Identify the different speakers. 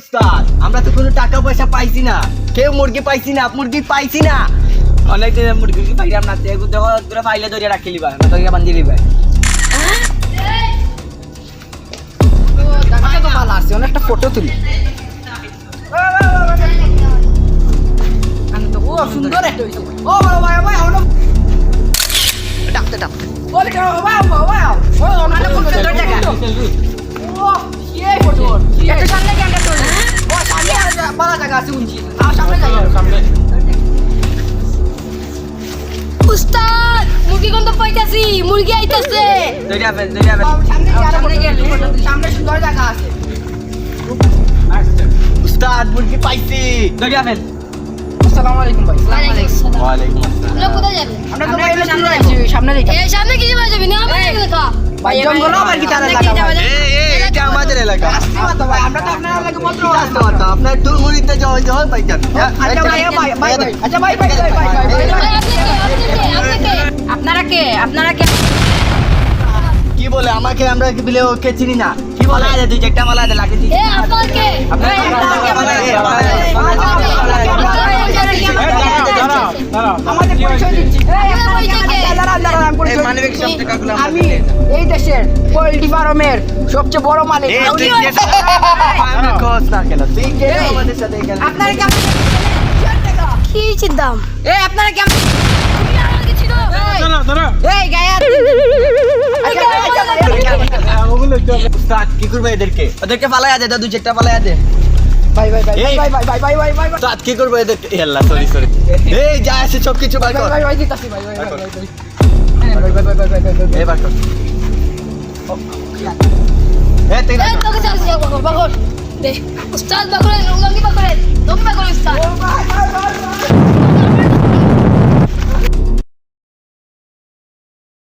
Speaker 1: উস্তাদ আমরা তো কোনো টাকা পয়সা পাইছি না। কেউ মুরগি পাইছি না মুরগি পাইছি না।
Speaker 2: অনেক দিন মুরগি পাইলাম না দেখো দেখো তোরা পাইলে ধরে রাখি লিবা না তোকে বান্ধি লিবা।
Speaker 3: আচ্ছা তো অনেকটা ফটো তুলি। ও সুন্দর একটা ও বাবা ভাই ভাই আমরা ডাকতে ডাকতে কেন ও সুন্দর জায়গা আছে উঞ্চি সামনে যাই সামনে
Speaker 4: উস্তাদ মুরগি গন্ধ পাইতাছি মুরগি আইতাছে।
Speaker 2: ধরে আবেন ধরে আবেন
Speaker 3: সামনে সামনে গেলে সামনে সুন্দর জায়গা আছে
Speaker 1: উস্তাদ মুরগি পাইছি।
Speaker 2: ধরে আবেন
Speaker 3: আসসালামু আলাইকুম ভাই আসসালামু। আলাইকুম
Speaker 1: ওয়ালাইকুম আসসালাম
Speaker 4: আমরা কোথায় যাবে
Speaker 3: আমরা তো সামনে সামনে
Speaker 4: কি যাবে? না? আমরা
Speaker 3: ভাই জঙ্গল আমার কি তারা লাগা
Speaker 1: কি? বলে? আমাকে আমরা কি বলে ওকে চিনি না? কি বলা?
Speaker 2: যায় দুই চারটা মালা লাগে
Speaker 3: আপনাকে। আমি এই দেশের পোল্ট্রি ফার্মের সবচেয়ে বড় মালিক
Speaker 1: কি করবে এদেরকে
Speaker 2: ওদেরকে পালায় দে দুই চারটা পালায় দে
Speaker 3: ভাই ভাই ভাই
Speaker 1: এই।
Speaker 3: ভাই ভাই ভাই ভাই ভাই ভাই ভাই
Speaker 1: উস্তাদ কি করবে এদেরকে এ আল্লাহ সরি সরি এই যা আছে সব কিছু বার কর
Speaker 3: ভাই ভাই দিতাছি ভাই ভাই ভাই ভাই ভাই ভাই ভাই ভাই ভাই ভাই ভাই
Speaker 1: কর এ তুই
Speaker 4: তোকে চাচ্ছি, বাকর, বাকর। দে, উস্তাদ বাকরেন, উলঙ্গি বাকরেন।